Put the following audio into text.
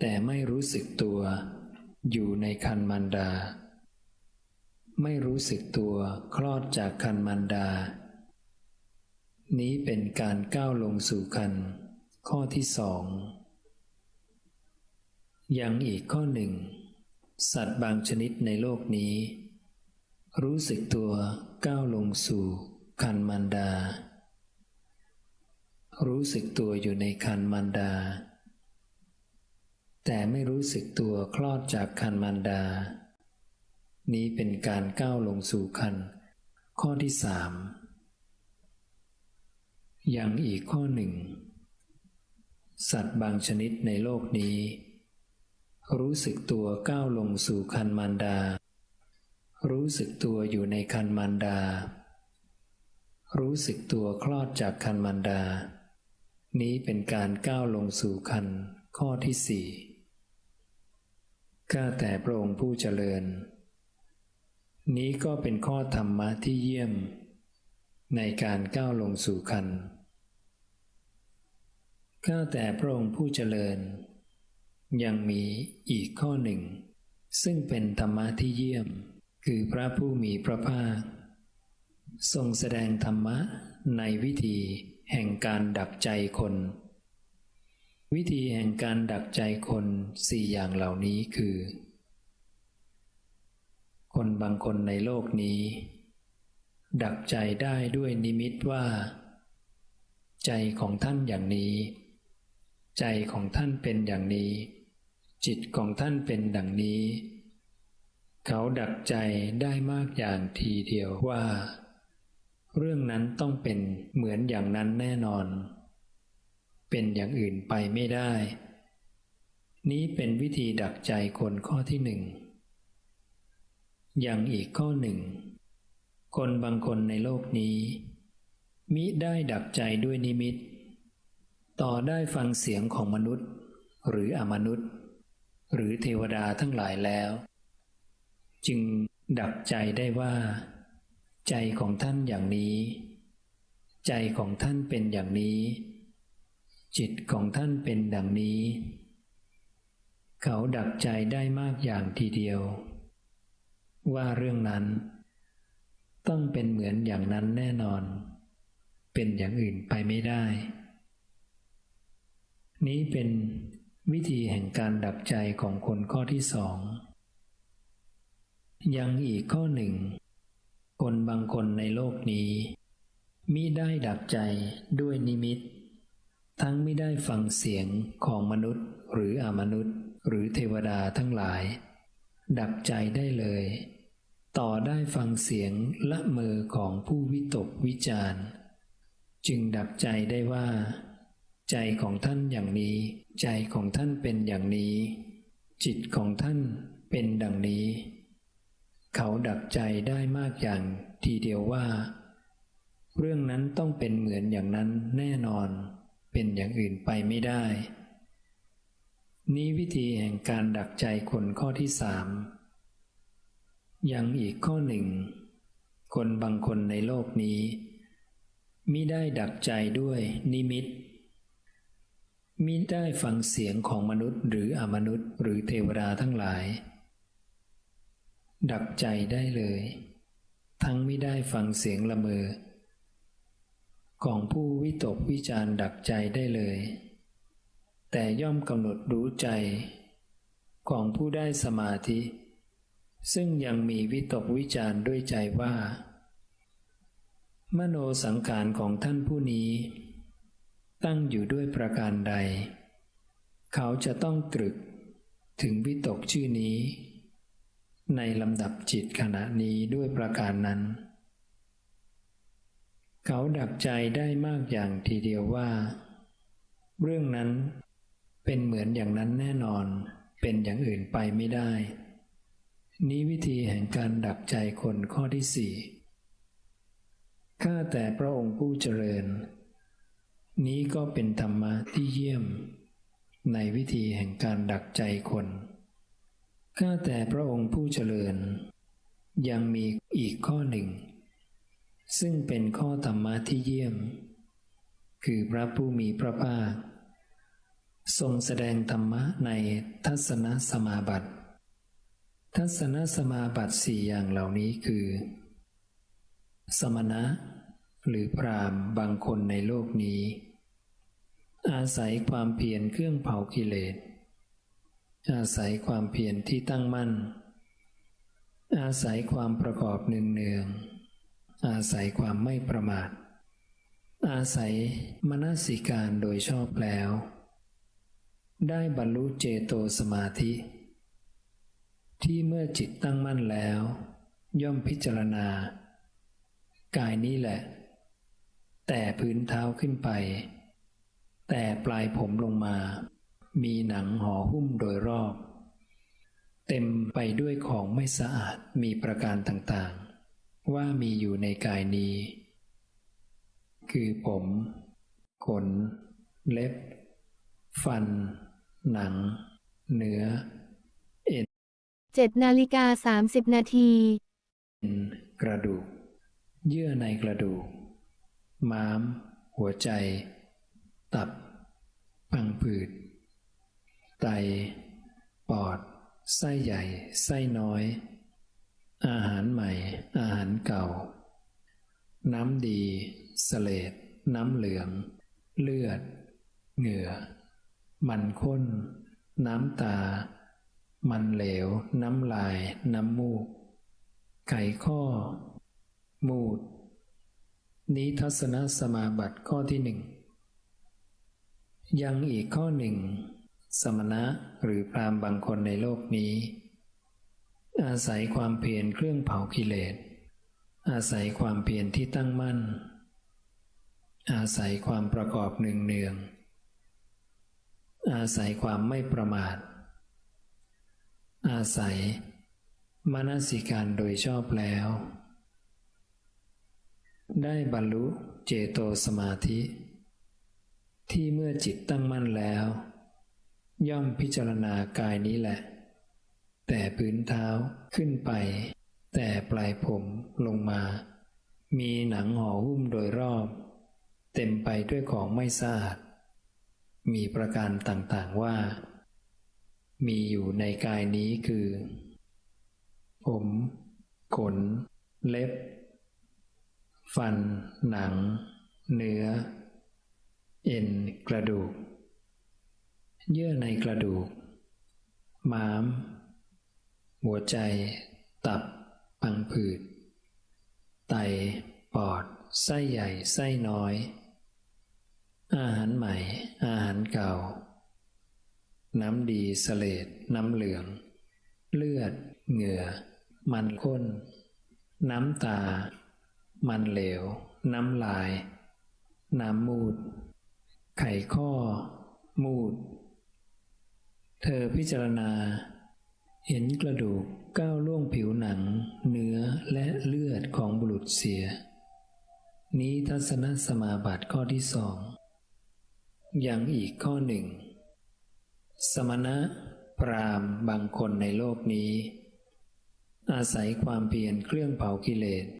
แต่ไม่รู้สึกตัว อยู่ในคันมันดา ไม่รู้สึกตัวคลอดจากคันมันดา นี้เป็นการก้าวลงสู่คัน ข้อที่สองยังอีกข้อหนึ่ง สัตว์บางชนิดในโลกนี้ รู้สึกตัวก้าวลงสู่คันมันดา รู้สึกตัวอยู่ในคันมันดา แต่ไม่รู้สึกตัวคลอดจากคันมันดา นี้เป็นการก้าวลงสู่คัน ข้อที่สามยังอีกข้อหนึ่ง สัตว์บางชนิดในโลกนี้ รู้สึกตัวก้าวลงสู่คันมันดา รู้สึกตัวอยู่ในคันมันดา รู้สึกตัวคลอดจากคันมันดา นี้เป็นการก้าวลงสู่คันข้อที่สี่ ข้าแต่พระองค์ผู้เจริญ นี้ก็เป็นข้อธรรมะที่เยี่ยม ในการก้าวลงสู่คันข้าแต่พระองค์ผู้เจริญ ยังมีอีกข้อหนึ่ง ซึ่งเป็นธรรมะที่เยี่ยม คือพระผู้มีพระภาค ทรงแสดงธรรมะในวิธีแห่งการดักใจคน วิธีแห่งการดักใจคนสี่อย่างเหล่านี้คือ คนบางคนในโลกนี้ ดักใจได้ด้วยนิมิตว่า ใจของท่านอย่างนี้ ใจของท่านเป็นอย่างนี้ จิตของท่านเป็นดังนี้ เขาดักใจได้มากอย่างทีเดียวว่า เรื่องนั้นต้องเป็นเหมือนอย่างนั้นแน่นอน เป็นอย่างอื่นไปไม่ได้ นี้เป็นวิธีดักใจคนข้อที่หนึ่ง อย่างอีกข้อหนึ่ง คนบางคนในโลกนี้ มิได้ดักใจด้วยนิมิต ต่อได้ฟังเสียงของมนุษย์ หรืออมนุษย์ หรือเทวดาทั้งหลายแล้ว จึงดักใจได้ว่า ใจของท่านอย่างนี้ ใจของท่านเป็นอย่างนี้ จิตของท่านเป็นดังนี้ เขาดักใจได้มากอย่างทีเดียว ว่าเรื่องนั้น ต้องเป็นเหมือนอย่างนั้นแน่นอน เป็นอย่างอื่นไปไม่ได้ นี้เป็นวิธีแห่งการดับใจของคนข้อที่สอง ยังอีกข้อหนึ่ง คนบางคนในโลกนี้มิได้ดับใจด้วยนิมิต ทั้งไม่ได้ฟังเสียงของมนุษย์หรืออมนุษย์ หรือเทวดาทั้งหลาย ดับใจได้เลย ต่อได้ฟังเสียงละเมอของผู้วิตกวิจารจึงดับใจได้ว่า ใจของท่านอย่างนี้ ใจของท่านเป็นอย่างนี้ จิตของท่านเป็นดังนี้ เขาดับใจได้มากอย่างทีเดียวว่า เรื่องนั้นต้องเป็นเหมือนอย่างนั้นแน่นอน เป็นอย่างอื่นไปไม่ได้ นี้วิธีแห่งการดักใจคนข้อที่สามยังอีกข้อหนึ่ง คนบางคนในโลกนี้มิได้ดักใจด้วยนิมิตมิได้ฟังเสียงของมนุษย์หรืออมนุษย์หรือเทวดาทั้งหลาย ดักใจได้เลย ทั้งไม่ได้ฟังเสียงละเมอ ของผู้วิตกวิจารดักใจได้เลย แต่ย่อมกำหนดรู้ใจ ของผู้ได้สมาธิ ซึ่งยังมีวิตกวิจารด้วยใจว่า มโนสังขารของท่านผู้นี้ ตั้งอยู่ด้วยประการใด เขาจะต้องตรึกถึงวิตกชื่อนี้ ในลำดับจิตขณะนี้ด้วยประการนั้น เขาดักใจได้มากอย่างทีเดียวว่า เรื่องนั้นเป็นเหมือนอย่างนั้นแน่นอน เป็นอย่างอื่นไปไม่ได้ นี้วิธีแห่งการดักใจคนข้อที่สี่ข้าแต่พระองค์ผู้เจริญ นี้ก็เป็นธรรมะที่เยี่ยม ในวิธีแห่งการดักใจคนข้าแต่พระองค์ผู้เจริญ ยังมีอีกข้อหนึ่ง ซึ่งเป็นข้อธรรมะที่เยี่ยม คือพระผู้มีพระภาค ทรงแสดงธรรมะในทัศนสมาบัติ ทัศนสมาบัติสี่อย่างเหล่านี้คือ สมณะ หรือพรามบางคนในโลกนี้ อาศัยความเพียรเครื่องเผากิเลส อาศัยความเพียรที่ตั้งมั่น อาศัยความประกอบเนืองๆ อาศัยความไม่ประมาท อาศัยมนสิการโดยชอบแล้ว ได้บรรลุเจโตสมาธิ ที่เมื่อจิตตั้งมั่นแล้ว ย่อมพิจารณา กายนี้แหละ แต่พื้นเท้าขึ้นไป แต่ปลายผมลงมา มีหนังห่อหุ้มโดยรอบ เต็มไปด้วยของไม่สะอาดมีประการต่างๆ ว่ามีอยู่ในกายนี้ คือผม ขน เล็บ ฟัน หนัง เนื้อ เอ็น7นาฬิกา30นาทีกระดูก เยื่อในกระดูก ม้าม หัวใจ ตับพังผืด ไต ปอด ไส้ใหญ่ ไส้น้อย อาหารใหม่ อาหารเก่า น้ำดีสเลดน้ำเหลือง เลือด เหงื่อ มันข้น น้ำตา มันเหลว น้ำลาย น้ำมูกไขข้อ มูด นี้ทัศนสมาบัติข้อที่หนึ่ง ยังอีกข้อหนึ่ง สมณะหรือพรามบางคนในโลกนี้ อาศัยความเพียรเครื่องเผากิเลส อาศัยความเพียรที่ตั้งมั่น อาศัยความประกอบหนึ่งเนือง อาศัยความไม่ประมาท อาศัยมนสิการโดยชอบแล้ว ได้บรรลุเจโตสมาธิ ที่เมื่อจิตตั้งมั่นแล้ว ย่อมพิจารณากายนี้แหละ แต่พื้นเท้าขึ้นไป แต่ปลายผมลงมา มีหนังห่อหุ้มโดยรอบ เต็มไปด้วยของไม่สะอาด มีประการต่างๆว่า มีอยู่ในกายนี้คือ ผม ขน เล็บ ฟัน หนัง เนื้อ เอ็นกระดูก เยื่อในกระดูก ม้าม หัวใจ ตับปังผืด ไต ปอด ไส้ใหญ่ ไส้น้อย อาหารใหม่ อาหารเก่า น้ำดีเสเลดน้ำเหลือง เลือด เหงื่อ มันข้น น้ำตา มันเหลว น้ำลาย น้ำมูด ไขข้อ มูด เธอพิจารณา เห็นกระดูกก้าวล่วงผิวหนัง เนื้อและเลือดของบุรุษเสีย นี้ทัศนสมาบัติข้อที่สองยังอีกข้อหนึ่ง สมณะพรามบางคนในโลกนี้ อาศัยความเพียรเครื่องเผากิเลส